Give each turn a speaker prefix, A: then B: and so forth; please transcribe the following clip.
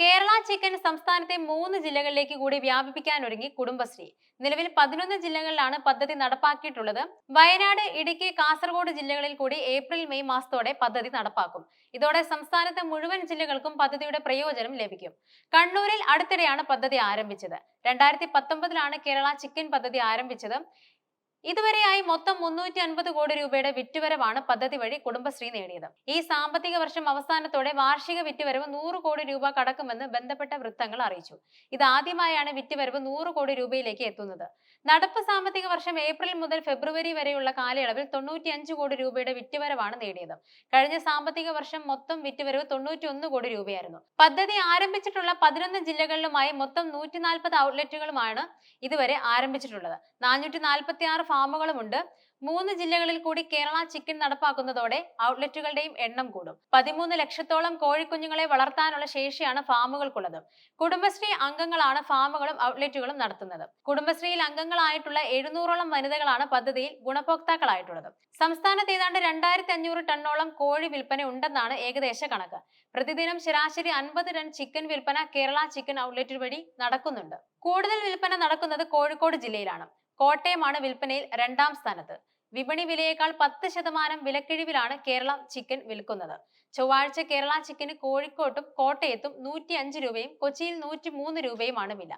A: Kerala chicken സംസ്ഥാനത്തെ മൂന്ന് ജില്ലകളിലേക്ക് കൂടി വ്യാപിപ്പിക്കാൻ ഒരുങ്ങി കുടുംബശ്രീ. നിലവിൽ പതിനൊന്ന് ജില്ലകളിലാണ് പദ്ധതി നടപ്പാക്കിയിട്ടുള്ളത്. വയനാട് ഇടുക്കി കാസർഗോഡ് ജില്ലകളിൽ കൂടി ഏപ്രിൽ മെയ് മാസത്തോടെ പദ്ധതി നടപ്പാക്കും. ഇതോടെ സംസ്ഥാനത്തെ മുഴുവൻ ജില്ലകൾക്കും പദ്ധതിയുടെ പ്രയോജനം ലഭിക്കും. കണ്ണൂരിൽ അടുത്തിടെയാണ് പദ്ധതി ആരംഭിച്ചത്. രണ്ടായിരത്തി പത്തൊമ്പതിലാണ് കേരള ചിക്കൻ പദ്ധതി ആരംഭിച്ചത്. ഇതുവരെയായി മൊത്തം മുന്നൂറ്റി അൻപത് കോടി രൂപയുടെ വിറ്റുവരവാണ് പദ്ധതി വഴി കുടുംബശ്രീ നേടിയത്. ഈ സാമ്പത്തിക വർഷം അവസാനത്തോടെ വാർഷിക വിറ്റുവരവ് നൂറ് കോടി രൂപ കടക്കുമെന്ന് ബന്ധപ്പെട്ട വൃത്തങ്ങൾ അറിയിച്ചു. ഇതാദ്യമായാണ് വിറ്റുവരവ് നൂറ് കോടി രൂപയിലേക്ക് എത്തുന്നത്. നടപ്പ് സാമ്പത്തിക വർഷം ഏപ്രിൽ മുതൽ ഫെബ്രുവരി വരെയുള്ള കാലയളവിൽ തൊണ്ണൂറ്റിയഞ്ച് കോടി രൂപയുടെ വിറ്റുവരവാണ് നേടിയത്. കഴിഞ്ഞ സാമ്പത്തിക വർഷം മൊത്തം വിറ്റുവരവ് തൊണ്ണൂറ്റി ഒന്ന് കോടി രൂപയായിരുന്നു. പദ്ധതി ആരംഭിച്ചിട്ടുള്ള പതിനൊന്ന് ജില്ലകളിലുമായി മൊത്തം നൂറ്റി നാൽപ്പത് ഔട്ട്ലെറ്റുകളുമാണ് ഇതുവരെ ആരംഭിച്ചിട്ടുള്ളത്. നാനൂറ്റി നാൽപ്പത്തി ആറ് ഫാമുകളുമുണ്ട്. മൂന്ന് ജില്ലകളിൽ കൂടി കേരള ചിക്കൻ നടപ്പാക്കുന്നതോടെ ഔട്ട്ലെറ്റുകളുടെയും എണ്ണം കൂടും. പതിമൂന്ന് ലക്ഷത്തോളം കോഴിക്കുഞ്ഞുങ്ങളെ വളർത്താനുള്ള ശേഷിയാണ് ഫാമുകൾക്കുള്ളത്. കുടുംബശ്രീ അംഗങ്ങളാണ് ഫാമുകളും ഔട്ട്ലെറ്റുകളും നടത്തുന്നത്. കുടുംബശ്രീയിൽ അംഗങ്ങളായിട്ടുള്ള എഴുന്നൂറോളം വനിതകളാണ് പദ്ധതിയിൽ ഗുണഭോക്താക്കളായിട്ടുള്ളത്. സംസ്ഥാനത്ത് ഏതാണ്ട് രണ്ടായിരത്തി അഞ്ഞൂറ് ടണ്ണോളം കോഴി വിൽപ്പന ഉണ്ടെന്നാണ് ഏകദേശ കണക്ക്. പ്രതിദിനം ശരാശരി അൻപത് ടൺ ചിക്കൻ വിൽപ്പന കേരള ചിക്കൻ ഔട്ട്ലെറ്റ് വഴി നടക്കുന്നുണ്ട്. കൂടുതൽ വിൽപ്പന നടക്കുന്നത് കോഴിക്കോട് ജില്ലയിലാണ്. കോട്ടയമാണ് വിൽപ്പനയിൽ രണ്ടാം സ്ഥാനത്ത്. വിപണി വിലയേക്കാൾ പത്ത് ശതമാനം വിലക്കിഴിവിലാണ് കേരള ചിക്കൻ വിൽക്കുന്നത്. ചൊവ്വാഴ്ച കേരള ചിക്കന് കോഴിക്കോട്ടും കോട്ടയത്തും നൂറ്റി അഞ്ച് രൂപയും കൊച്ചിയിൽ നൂറ്റി മൂന്ന് രൂപയുമാണ് വില.